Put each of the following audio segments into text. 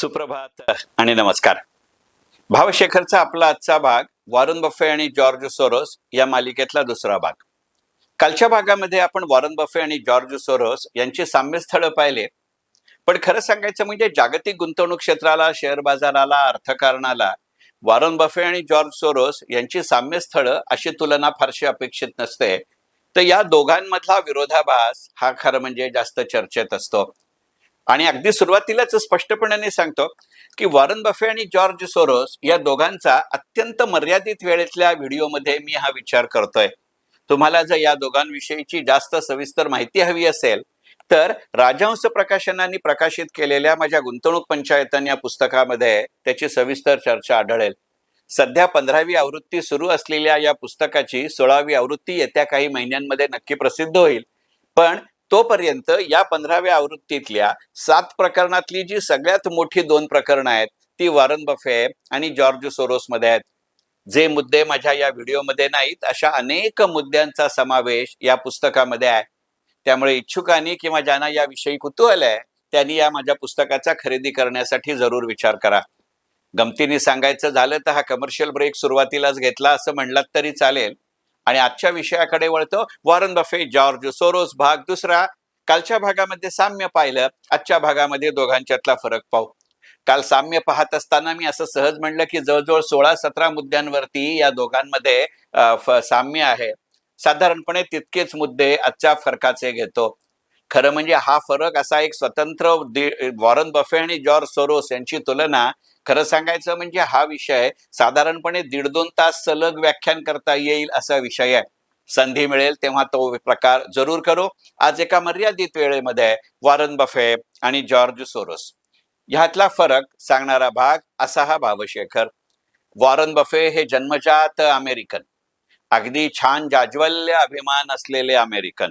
सुप्रभात आणि नमस्कार. भावशेखरचा आपला आजचा भाग वॉरन बफे आणि जॉर्ज सोरोस या मालिकेतला दुसरा भाग. कालच्या भागामध्ये आपण वॉरन बफे आणि जॉर्ज सोरोस यांची साम्यस्थळं पाहिले. पण खरं सांगायचं म्हणजे जागतिक गुंतवणूक क्षेत्राला शेअर बाजाराला अर्थकारणाला वॉरन बफे आणि जॉर्ज सोरोस यांची साम्यस्थळं अशी तुलना फारशी अपेक्षित नसते. तर या दोघांमधला विरोधाभास हा खरं म्हणजे जास्त चर्चेत असतो. आणि अगदी सुरुवातीलाच स्पष्टपणाने सांगतो की वॉरन बफे आणि जॉर्ज सोरोस या दोघांचा अत्यंत मर्यादित वेळेतल्या व्हिडिओमध्ये मी हा विचार करतोय. तुम्हाला जर या दोघांविषयीची जास्त सविस्तर माहिती हवी असेल तर राजहंस प्रकाशनाने प्रकाशित केलेल्या माझ्या गुंतवणूक पंचायतन या पुस्तकामध्ये त्याची सविस्तर चर्चा आढळेल. सध्या पंधरावी आवृत्ती सुरू असलेल्या या पुस्तकाची सोळावी आवृत्ती येत्या काही महिन्यांमध्ये नक्की प्रसिद्ध होईल. पण तोपर्यंत या पंधराव्या आवृत्तीतल्या सात प्रकरणातली जी सगळ्यात मोठी दोन प्रकरणं आहेत ती वॉरन बफे आणि जॉर्ज सोरोस मध्ये आहेत. जे मुद्दे माझ्या या व्हिडिओमध्ये नाहीत अशा अनेक मुद्द्यांचा समावेश या पुस्तकामध्ये आहे. त्यामुळे इच्छुकांनी किंवा ज्यांना याविषयी कुतूहल आहे त्यांनी या माझ्या पुस्तकाचा खरेदी करण्यासाठी जरूर विचार करा. गमतीने सांगायचं झालं तर हा कमर्शियल ब्रेक सुरुवातीलाच घेतला असं म्हणलात तरी चालेल. आणि आजच्या विषयाकडे वळतो. वॉरन बफे जॉर्ज सोरोस भाग दुसरा. कालच्या भागामध्ये साम्य पाहिलं. आजच्या भागामध्ये दोघांच्यातला फरक पाहू. काल साम्य पाहत असताना मी असं सहज म्हणलं की जवळजवळ सोळा सतरा मुद्द्यांवरती या दोघांमध्ये साम्य आहे. साधारणपणे तितकेच मुद्दे आजच्या फरकाचे घेतो. खरं म्हणजे हा फरक असा एक स्वतंत्र वॉरन बफे आणि जॉर्ज सोरोस यांची तुलना खरं सांगायचं म्हणजे हा विषय साधारणपणे दीड दोन तास सलग व्याख्यान करता येईल असा विषय आहे. संधी मिळेल तेव्हा तो प्रकार जरूर करू. आज एका मर्यादित वेळेमध्ये वॉरन बफे आणि जॉर्ज सोरोस. ह्यातला फरक सांगणारा भाग असा हा भावशेखर. वॉरन बफे हे जन्मजात अमेरिकन. अगदी छान जाज्वल्य अभिमान असलेले अमेरिकन.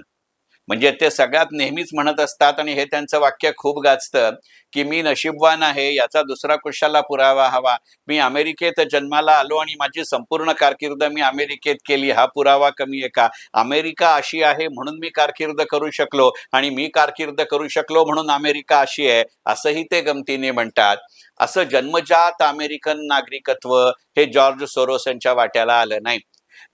म्हणजे ते सगळ्यात नेहमीच म्हणत असतात आणि हे त्यांचं वाक्य खूप गाजतं की मी नशीबवान आहे याचा दुसरा कुशाला पुरावा हवा. मी अमेरिकेत जन्माला आलो आणि माझी संपूर्ण कारकीर्द मी अमेरिकेत केली. हा पुरावा कमी आहे का? अमेरिका अशी आहे म्हणून मी कारकीर्द करू शकलो आणि मी कारकीर्द करू शकलो म्हणून अमेरिका अशी आहे असंही ते गमतीने म्हणतात. असं जन्मजात अमेरिकन नागरिकत्व हे जॉर्ज सोरोस यांच्या वाट्याला आलं नाही.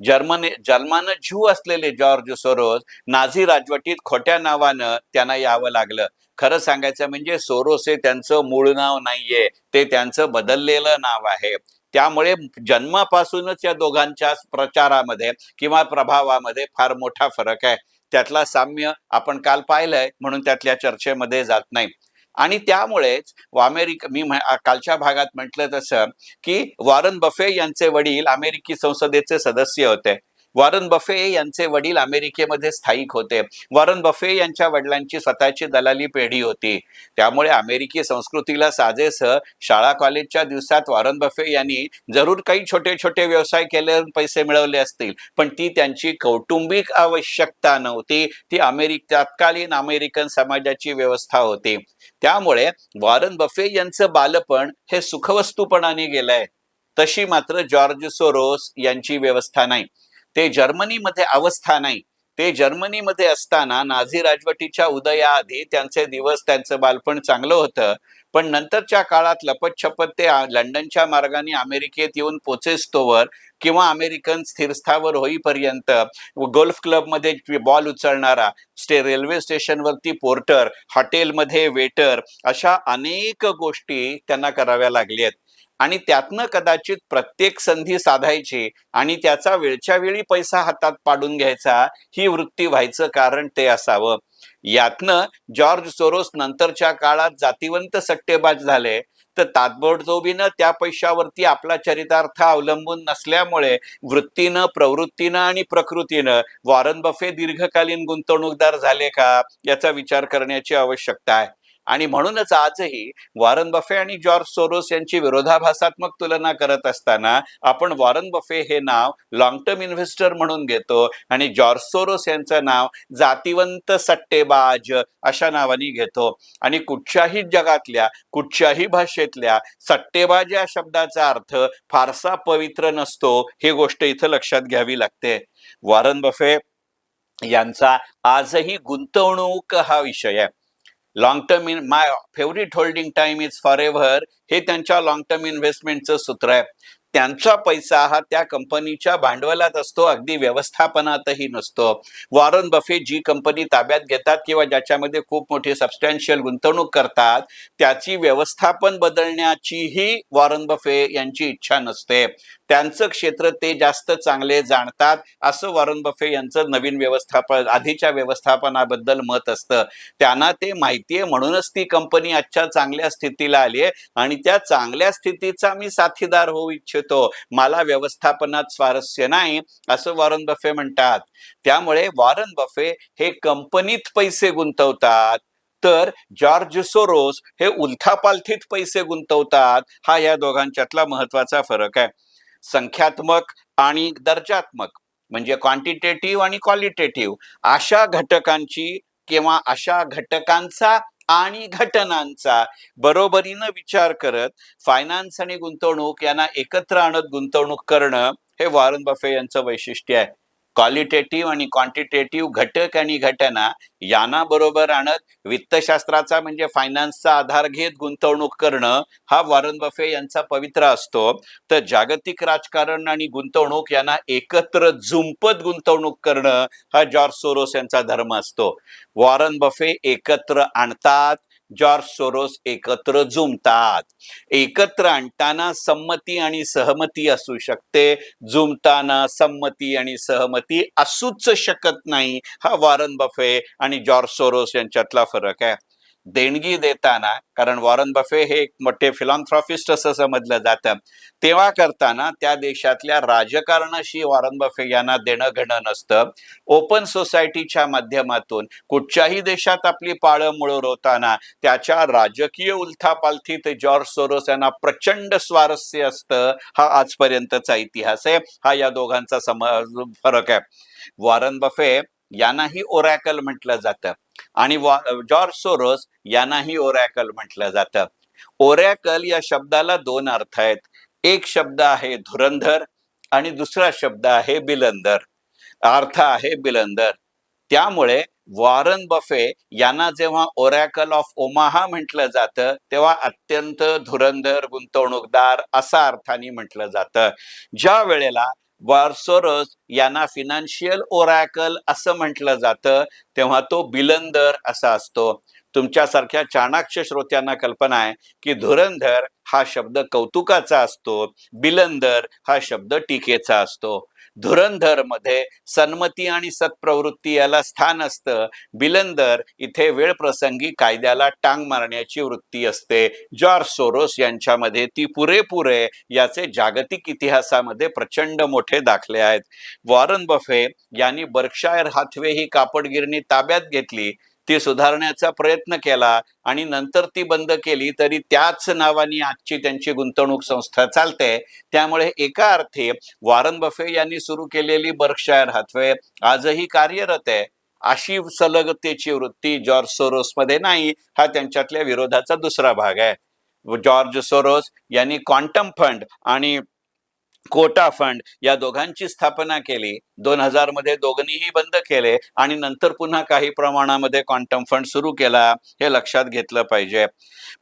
जर्मने जन्मानं ज्यू असलेले जॉर्ज सोरोस नाझी राजवटीत खोट्या नावानं त्यांना यावं लागलं. खरं सांगायचं म्हणजे सोरोस हे त्यांचं मूळ नाव नाहीये. ते त्यांचं बदललेलं नाव आहे. त्यामुळे जन्मापासूनच या दोघांच्या प्रचारामध्ये किंवा प्रभावामध्ये फार मोठा फरक आहे. त्यातला साम्य आपण काल पाहिलंय म्हणून त्यातल्या चर्चेमध्ये जात नाही. आणि त्यामुळेच अमेरिका मी कालच्या भागात म्हटलं तसं की वॉरन बफे यांचे वडील अमेरिकी संसदेचे सदस्य होते. वॉरन बफे यांचे वडील अमेरिकेमध्ये स्थायिक होते. वॉरन बफे यांच्या वडिलांची स्वतःची दलाली पेढी होती. त्यामुळे अमेरिकी संस्कृतीला साजेस शाळा कॉलेजच्या दिवसात वॉरन बफे यांनी जरूर काही छोटे छोटे व्यवसाय केले पैसे मिळवले असतील. पण ती त्यांची कौटुंबिक आवश्यकता नव्हती. ती अमेरिक तत्कालीन अमेरिकन समाजाची व्यवस्था होती. त्यामुळे वॉरन बफे यांचं बालपण हे सुखवस्तूपणाने गेलंय. तशी मात्र जॉर्ज सोरोस यांची व्यवस्था नाही. ते जर्मनीमध्ये अवस्था नाही. ते जर्मनीमध्ये असताना नाझी राजवटीच्या उदयाआधी त्यांचे दिवस त्यांचं बालपण चांगलं होतं. पण नंतरच्या काळात लपतछपत ते लंडनच्या मार्गाने अमेरिकेत येऊन पोचेस्तोवर किंवा अमेरिकन स्थिरस्थावर होईपर्यंत गोल्फ क्लबमध्ये बॉल उचलणारा स्टे रेल्वे स्टेशनवरती पोर्टर हॉटेलमध्ये वेटर अशा अनेक गोष्टी त्यांना कराव्या लागल्या आहेत. आणि त्यातनं कदाचित प्रत्येक संधी साधायची आणि त्याचा वेळच्या वेळी पैसा हातात पाडून घ्यायचा ही वृत्ती व्हायचं कारण ते असावं. यातनं जॉर्ज सोरोस नंतरच्या काळात जातीवंत सट्टेबाज झाले. तर तात्बडतोबीनं त्या पैशावरती आपला चरितार्थ अवलंबून नसल्यामुळे वृत्तीनं प्रवृत्तीनं आणि प्रकृतीनं वॉरन बफे दीर्घकालीन गुंतवणूकदार झाले का याचा विचार करण्याची आवश्यकता आहे. आणि म्हणूनच आजही वॉरन बफे आणि जॉर्ज सोरोस यांची विरोधाभासात्मक तुलना करत असताना आपण वॉरन बफे हे नाव लॉंग टर्म इन्व्हेस्टर म्हणून घेतो आणि जॉर्ज सोरोस यांचं नाव जातीवंत सट्टेबाज अशा नावाने घेतो. आणि कुठच्याही जगातल्या कुठच्याही भाषेतल्या सट्टेबाज या शब्दाचा अर्थ फारसा पवित्र नसतो ही गोष्ट इथं लक्षात घ्यावी लागते. वॉरन बफे यांचा आजही गुंतवणूक हा विषय आहे. Long term in my favourite holding time is forever हे त्यांच्या लॉंग टर्म इन्व्हेस्टमेंटचं सूत्र आहे. त्यांचा पैसा हा त्या कंपनीच्या भांडवलात असतो अगदी व्यवस्थापनातही नसतो. वॉरन बफे जी कंपनी ताब्यात घेतात किंवा ज्याच्यामध्ये खूप मोठी सबस्टॅन्शियल गुंतवणूक करतात त्याची व्यवस्थापन बदलण्याचीही वॉरन बफे यांची इच्छा नसते. त्यांचं क्षेत्र ते जास्त चांगले जाणतात असं वॉरन बफे यांचं नवीन व्यवस्थापन आधीच्या व्यवस्थापनाबद्दल मत असतं. त्यांना ते माहितीये म्हणूनच ती कंपनी आजच्या चांगल्या स्थितीला आली आहे आणि त्या चांगल्या स्थितीचा मी साथीदार होऊ इच्छितो. मला व्यवस्थापनात स्वारस्य नाही असं वॉरन बफे म्हणतात. त्यामुळे वॉरन बफे हे कंपनीत पैसे गुंतवतात. तर जॉर्ज सोरोस हे उलथापालथीत पैसे गुंतवतात. हा या दोघांच्यातला महत्त्वाचा फरक आहे. संख्यात्मक आणि दर्जात्मक म्हणजे क्वांटिटेटिव्ह आणि क्वालिटेटिव्ह अशा घटकांची किंवा अशा घटकांचा आणि घटनांचा बरोबरीनं विचार करत फायनान्स आणि गुंतवणूक यांना एकत्र आणत गुंतवणूक करणं हे वॉरन बफे यांचं वैशिष्ट्य आहे. क्वालिटेटिव्ह आणि क्वांटिटेटिव्ह घटक आणि घटना यांना बरोबर आणत वित्तशास्त्राचा म्हणजे फायनान्सचा आधार घेत गुंतवणूक करणं हा वॉरन बफे यांचा पवित्र असतो. तर जागतिक राजकारण आणि गुंतवणूक यांना एकत्र झुंपत गुंतवणूक करणं हा जॉर्ज सोरोस यांचा धर्म असतो. वॉरन बफे एकत्र आणतात जॉर्ज सोरोस एकत्र जुमतात. एकत्र आणताना संमती आणि सहमती असू शकते. जुमताना संमती आणि सहमती असूच शकत नाही. हा वॉरन बफे आणि जॉर्ज सोरोस यांच्यातला फरक आहे. देणगी देताना कारण वॉरन बफे हे एक मोठे फिलॉन्थ्रॉफिस्ट असं समजलं जातं. तेव्हा करताना त्या देशातल्या राजकारणाशी वॉरन बफे यांना देणं घेणं नसतं. ओपन सोसायटीच्या माध्यमातून कुठच्याही देशात आपली पाळंमुळं रोवताना त्याच्या राजकीय उलथापालथीत जॉर्ज सोरोस यांना प्रचंड स्वारस्य असतं हा आजपर्यंतचा इतिहास आहे. हा या दोघांचा सम फरक आहे. वॉरन बफे यांनाही ओरॅकल म्हटलं जातं. आणि जॉर्ज सोरोस यांनाही ओरॅकल म्हटलं जातं. ओरॅकल या शब्दाला दोन अर्थ आहेत. एक शब्द आहे धुरंधर आणि दुसरा शब्द आहे बिलंदर. अर्थ आहे बिलंदर. त्यामुळे वॉरन बफे यांना जेव्हा ओरॅकल ऑफ ओमाहा म्हटलं जातं तेव्हा अत्यंत धुरंधर गुंतवणूकदार असा अर्थाने म्हटलं जातं. ज्या वेळेला वारसोरस यांना फिनान्शियल ओरॅकल असं म्हटलं जातं. तेव्हा तो बिलंदर असा असतो. तुमच्यासारख्या चाणाक्ष श्रोत्यांना कल्पना आहे की धुरंधर हा शब्द कौतुकाचा असतो. बिलंदर हा शब्द टीकेचा असतो. धुरंधरमध्ये सन्मती आणि सत्प्रवृत्ती याला स्थान असतं. बिलंदर इथे वेळ प्रसंगी कायद्याला टांग मारण्याची वृत्ती असते. जॉर्ज सोरोस यांच्यामध्ये ती पुरेपुरे याचे जागतिक इतिहासामध्ये प्रचंड मोठे दाखले आहेत. वॉरन बफे यांनी बर्कशायर हाथवे ही कापडगिरणी ताब्यात घेतली. ती सुधारण्याचा प्रयत्न केला आणि नंतर ती बंद केली तरी त्याच नावाने आजची त्यांची गुंतवणूक संस्था चालते. त्यामुळे एका अर्थी वॉरन बफे यांनी सुरू केलेली बर्कशायर हातवे आजही कार्यरत आहे. अशी सलगतेची वृत्ती जॉर्ज सोरोस मध्ये नाही हा त्यांच्यातल्या विरोधाचा दुसरा भाग आहे. जॉर्ज सोरोस यांनी क्वांटम फंड आणि कोटा फंड या दोघांची स्थापना केली. दोन हजारमध्ये दोघांनीही बंद केले आणि नंतर पुन्हा काही प्रमाणामध्ये क्वांटम फंड सुरू केला हे लक्षात घेतलं पाहिजे.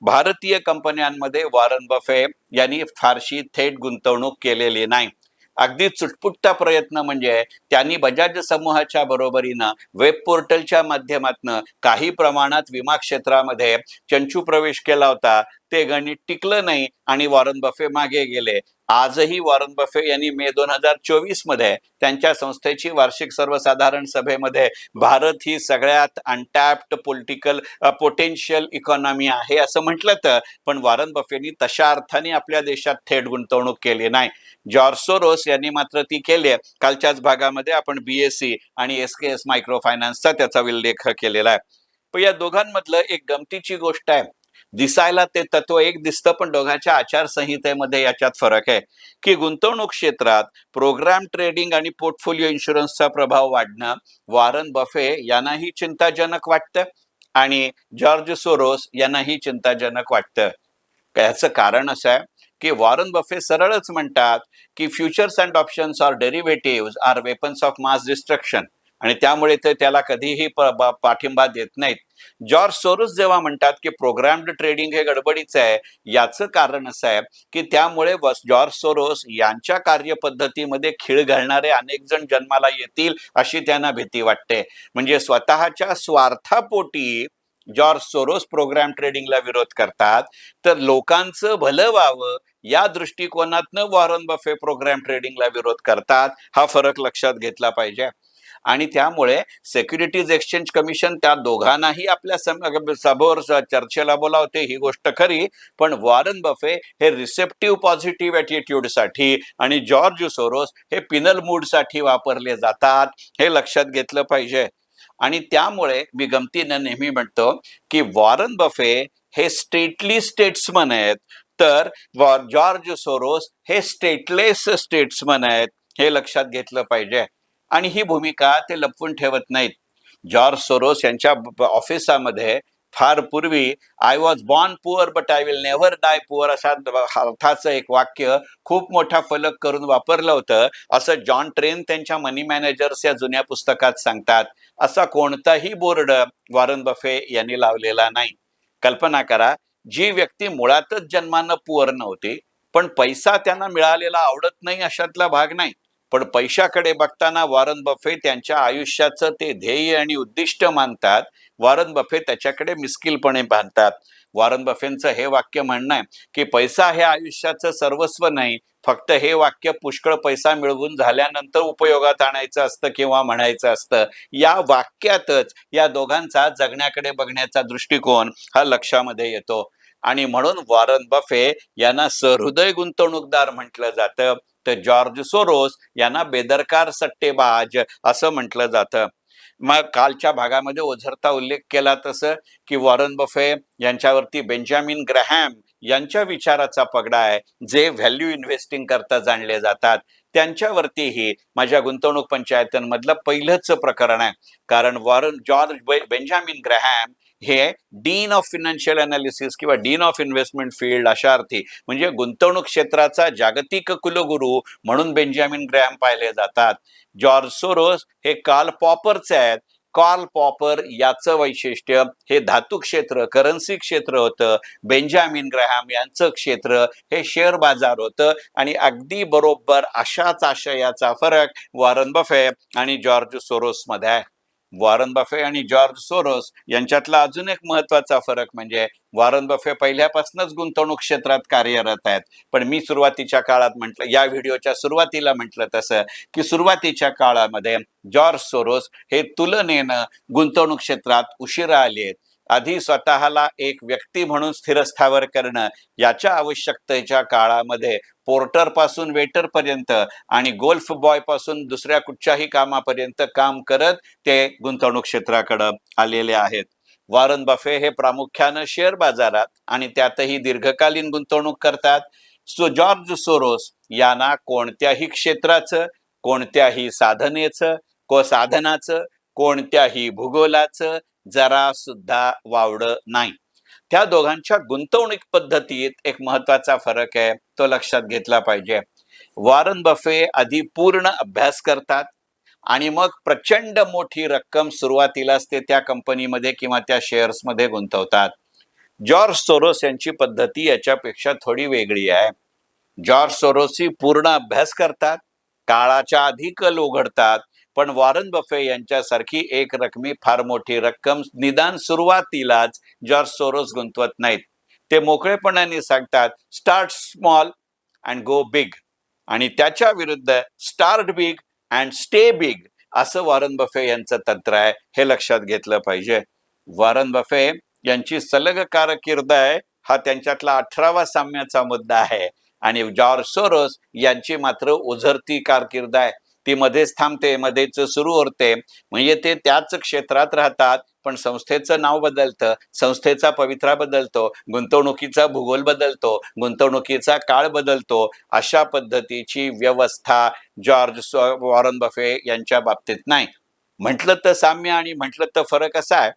भारतीय कंपन्यांमध्ये वॉरन बफे यांनी फारशी थेट गुंतवणूक केलेली नाही. अगदी चुटपुटता प्रयत्न म्हणजे त्यांनी बजाज समूहाच्या बरोबरीनं वेब पोर्टलच्या माध्यमातनं काही प्रमाणात विमा क्षेत्रामध्ये चंचू प्रवेश केला होता. ते गणित टिकलं नाही आणि वॉरन बफे मागे गेले. आजही वॉरन बफे यांनी मे दोन हजार चोवीसमध्ये त्यांच्या संस्थेची वार्षिक सर्वसाधारण सभेमध्ये भारत ही सगळ्यात अनटॅप्ड पॉलिटिकल पोटेन्शियल इकॉनॉमी आहे असं म्हटलं तर पण वॉरन बफेनी तशा अर्थाने आपल्या देशात थेट गुंतवणूक केली नाही. जॉर्सोरोस यांनी मात्र ती केली आहे. कालच्याच भागामध्ये आपण बीएससी आणि एस के एस मायक्रो फायनान्सचा त्याचा उल्लेख केलेला आहे. पण या दोघांमधलं एक गमतीची गोष्ट आहे. दिसायला ते तत्व एक दिसतं पण दोघांच्या आचारसंहितेमध्ये याच्यात फरक आहे. की गुंतवणूक क्षेत्रात प्रोग्राम ट्रेडिंग आणि पोर्टफोलिओ इन्शुरन्सचा प्रभाव वाढणं वॉरन बफे यांनाही चिंताजनक वाटतं आणि जॉर्ज सोरोस यांनाही चिंताजनक वाटतं. याचं कारण असं आहे की वॉरन बफे सरळच म्हणतात की futures and options are derivative are weapons of mass destruction. आणि त्यामुळे ते त्याला कधीही पाठिंबा देत नाहीत. जॉर्ज सोरोस जेव्हा म्हणतात की प्रोग्राम्ड ट्रेडिंग हे गडबडीचं आहे याचं कारण असं आहे की त्यामुळे जॉर्ज सोरोस यांच्या कार्यपद्धतीमध्ये खीळ घालणारे अनेक जण जन्माला येतील अशी त्यांना भीती वाटते. म्हणजे स्वतःच्या स्वार्थापोटी जॉर्ज सोरोस प्रोग्राम ट्रेडिंगला विरोध करतात तर लोकांचं भलं व्हावं या दृष्टिकोनातनं वॉरन बफे प्रोग्राम ट्रेडिंगला विरोध करतात हा फरक लक्षात घेतला पाहिजे. आणि त्यामुळे सेक्युरिटीज एक्सचेंज कमिशन त्या दोघांनाही आपल्या सम- चर्चेला बोलावते ही गोष्ट खरी. पण वॉरन बफे हे रिसेप्टिव्ह पॉझिटिव्ह ॲटिट्यूडसाठी आणि जॉर्ज सोरोस हे पिनल मूडसाठी वापरले जातात हे लक्षात घेतलं पाहिजे. आणि त्यामुळे मी गमतीनं नेहमी म्हणतो की वॉरन बफे हे स्टेटली स्टेट्समन आहेत तर जॉर्ज सोरोस हे स्टेटलेस स्टेट्समन आहेत हे लक्षात घेतलं पाहिजे. आणि ही भूमिका ते लपवून ठेवत नाहीत. जॉर्ज सोरोस यांच्या ऑफिसामध्ये फार पूर्वी I was born poor but I will never die poor अशा अर्थाचं एक वाक्य खूप मोठा फलक करून वापरलं होतं. असं जॉन ट्रेन त्यांच्या मनी मॅनेजर्स या जुन्या पुस्तकात सांगतात. असा कोणताही बोर्ड वॉरन बफे यांनी लावलेला नाही. कल्पना करा जी व्यक्ती मुळातच जन्मानं पुअर नव्हती पण पैसा त्यांना मिळालेला आवडत नाही अशातला भाग नाही. पण पैशाकडे बघताना वॉरन बफे त्यांच्या आयुष्याचं ते ध्येय आणि उद्दिष्ट मानतात. वॉरन बफे त्याच्याकडे मिस्किलपणे पाहतात वॉरन बफेंचं हे वाक्य म्हणणं आहे की पैसा हे आयुष्याचं सर्वस्व नाही फक्त हे वाक्य पुष्कळ पैसा मिळवून झाल्यानंतर उपयोगात आणायचं असतं किंवा म्हणायचं असतं. या वाक्यातच या दोघांचा जगण्याकडे बघण्याचा दृष्टिकोन हा लक्षामध्ये येतो. आणि म्हणून वॉरन बफे यांना सहृदय गुंतवणूकदार म्हटलं जातं. तर जॉर्ज सोरोस यांना बेदरकार सट्टेबाज असं म्हटलं जातं. मग कालच्या भागामध्ये ओझरता उल्लेख केला तसं की वॉरन बफे यांच्यावरती बेंजामिन ग्रहॅम यांच्या विचाराचा पगडा आहे जे व्हॅल्यू इन्व्हेस्टिंग करता जाणले जातात. त्यांच्यावरतीही माझ्या गुंतवणूक पंचायतींमधलं पहिलंच प्रकरण आहे. कारण वॉरन जॉर्ज बेंजामिन ग्रहॅम हे डीन ऑफ फिनान्शियल अनालिसिस किंवा डीन ऑफ इन्व्हेस्टमेंट फील्ड अशा अर्थी म्हणजे गुंतवणूक क्षेत्राचा जागतिक कुलगुरू म्हणून बेंजामिन ग्रॅम पाहिले जातात. जॉर्ज सोरोस हे काल पॉपरचे आहेत. कॉल पॉपर याचं वैशिष्ट्य हे धातू क्षेत्र करन्सी क्षेत्र होतं. बेंजामिन ग्रहॅम यांचं क्षेत्र हे शेअर बाजार होतं. आणि अगदी बरोबर अशाच आशयाचा फरक वॉरन बफे आणि जॉर्ज सोरोस मध्ये आहे. वॉरन बफे आणि जॉर्ज सोरोस यांच्यातला अजून एक महत्त्वाचा फरक म्हणजे वॉरन बफे पहिल्यापासूनच गुंतवणूक क्षेत्रात कार्यरत आहेत. पण मी सुरुवातीच्या काळात म्हटलं या व्हिडिओच्या सुरुवातीला म्हटलं तसं की सुरुवातीच्या काळामध्ये जॉर्ज सोरोस हे तुलनेनं गुंतवणूक क्षेत्रात उशिरा आले आहेत आधी स्वतःला एक व्यक्ती म्हणून स्थिरस्थावर करणं याच्या आवश्यकतेच्या काळामध्ये पोर्टरपासून वेटर पर्यंत आणि गोल्फ बॉयपासून दुसऱ्या कुठच्याही कामापर्यंत काम करत ते गुंतवणूक क्षेत्राकडं आलेले आहेत. वॉरन बफे हे प्रामुख्यानं शेअर बाजारात आणि त्यातही दीर्घकालीन गुंतवणूक करतात. सो जॉर्ज सोरोस यांना कोणत्याही क्षेत्राचं कोणत्याही साधनेचं को साधनाचं कोणत्याही भूगोलाचं जरा सुद्धा वावडं नाही. त्या दोघांच्या गुंतवणूक पद्धतीत एक महत्त्वाचा फरक आहे तो लक्षात घेतला पाहिजे. वॉरन बफे आधी पूर्ण अभ्यास करतात आणि मग प्रचंड मोठी रक्कम सुरुवातीलाच ते त्या कंपनीमध्ये किंवा त्या शेअर्समध्ये गुंतवतात. जॉर्ज सोरोस यांची पद्धती याच्यापेक्षा थोडी वेगळी आहे. जॉर्ज सोरोसी पूर्ण अभ्यास करतात काळाच्या आधी कल उघडतात पण वॉरन बफे यांच्यासारखी एक रकमी फार मोठी रक्कम निदान सुरुवातीलाच जॉर्ज सोरोस गुंतवत नाहीत. ते मोकळेपणाने सांगतात start small and go big. आणि त्याच्या विरुद्ध start big and stay big असं वॉरन बफे यांचं तंत्र आहे हे लक्षात घेतलं पाहिजे. वॉरन बफे यांची सलग कारकीर्द आहे हा त्यांच्यातला अठरावा सामन्याचा मुद्दा आहे आणि जॉर्ज सोरोस यांची मात्र उझरती कारकीर्द आहे ती मध्येच थांबते मध्येच सुरू होते. म्हणजे ते त्याच क्षेत्रात राहतात पण संस्थेचं नाव बदलतं संस्थेचा पवित्रा बदलतो गुंतवणुकीचा भूगोल बदलतो गुंतवणुकीचा काळ बदलतो. अशा पद्धतीची व्यवस्था जॉर्ज वॉरन बफे यांच्या बाबतीत नाही. म्हटलं तर साम्य आणि म्हटलं तर फरक असा आहे.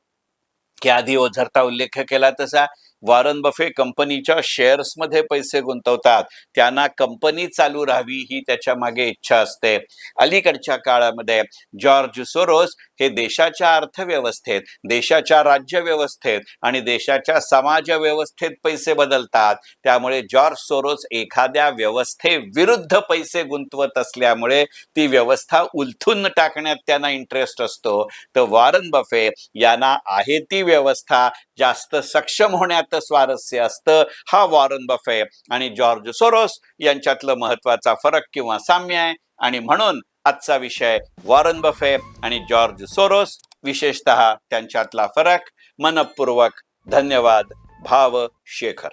की आधी ओझरता उल्लेख केला तसा वॉरन बफे कंपनीच्या शेअर्समध्ये पैसे गुंतवतात. त्यांना कंपनी चालू राहावी ही त्याच्यामागे इच्छा असते. अलीकडच्या काळामध्ये जॉर्ज सोरोस हे देशाच्या अर्थव्यवस्थेत देशाच्या राज्यव्यवस्थेत आणि देशाच्या समाज व्यवस्थेत पैसे बदलतात. त्यामुळे जॉर्ज सोरोस एखाद्या व्यवस्थेविरुद्ध पैसे गुंतवत असल्यामुळे ती व्यवस्था उलथून टाकण्यात त्यांना इंटरेस्ट असतो. तर वॉरन बफे यांना आहे ती व्यवस्था जास्त सक्षम होण्यात स्वारस्य असतं. हा वॉरन बफे आणि जॉर्ज सोरोस यांच्यातलं महत्त्वाचा फरक किंवा साम्य आहे. आणि म्हणून आजचा विषय वॉरन बफे आणि जॉर्ज सोरोस विशेषतः त्यांच्यातला फरक. मनपूर्वक धन्यवाद. भाव शेखर.